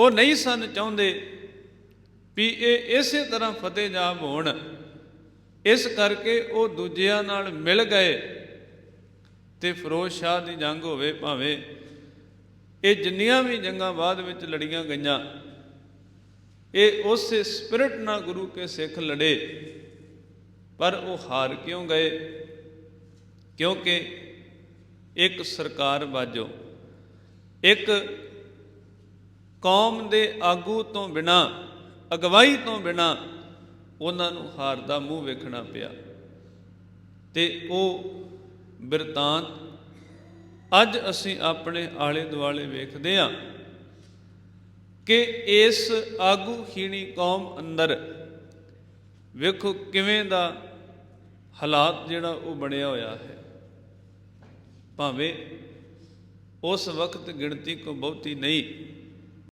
ਉਹ ਨਹੀਂ ਸਨ ਚਾਹੁੰਦੇ ਵੀ ਇਹ ਇਸੇ ਤਰ੍ਹਾਂ ਫਤਿਹਜਾਬ ਹੋਣ। ਇਸ ਕਰਕੇ ਉਹ ਦੂਜਿਆਂ ਨਾਲ ਮਿਲ ਗਏ ਤੇ ਫਿਰੋਜ਼ ਸ਼ਾਹ ਦੀ ਜੰਗ ਹੋਵੇ ਭਾਵੇਂ ਇਹ ਜਿੰਨੀਆਂ ਵੀ ਜੰਗਾਂ ਬਾਅਦ ਵਿੱਚ ਲੜੀਆਂ ਗਈਆਂ, ਇਹ ਉਸੇ ਸਪਿਰਿਟ ਨਾਲ ਗੁਰੂ ਕੇ ਸਿੱਖ ਲੜੇ। ਪਰ ਉਹ ਹਾਰ ਕਿਉਂ ਗਏ? ਕਿਉਂਕਿ ਇੱਕ ਸਰਕਾਰ ਬਾਜੋ, ਇੱਕ ਕੌਮ ਦੇ ਆਗੂ ਤੋਂ ਬਿਨਾ, ਅਗਵਾਈ ਤੋਂ ਬਿਨਾ ਉਹਨਾਂ ਨੂੰ ਹਾਰ ਦਾ ਮੂੰਹ ਵੇਖਣਾ ਪਿਆ। ਤੇ ਉਹ ਬਿਰਤਾਂਤ, ਅੱਜ ਅਸੀਂ ਆਪਣੇ ਆਲੇ ਦੁਆਲੇ ਵੇਖਦੇ ਹਾਂ ਕਿ ਇਸ ਆਗੂ ਹੀਣੀ ਕੌਮ ਅੰਦਰ ਵੇਖੋ ਕਿਵੇਂ ਦਾ ਹਾਲਾਤ ਜਿਹੜਾ ਉਹ ਬਣਿਆ ਹੋਇਆ ਹੈ। ਭਾਵੇਂ ਉਸ ਵਕਤ ਗਿਣਤੀ ਕੋ ਬਹੁਤੀ ਨਹੀਂ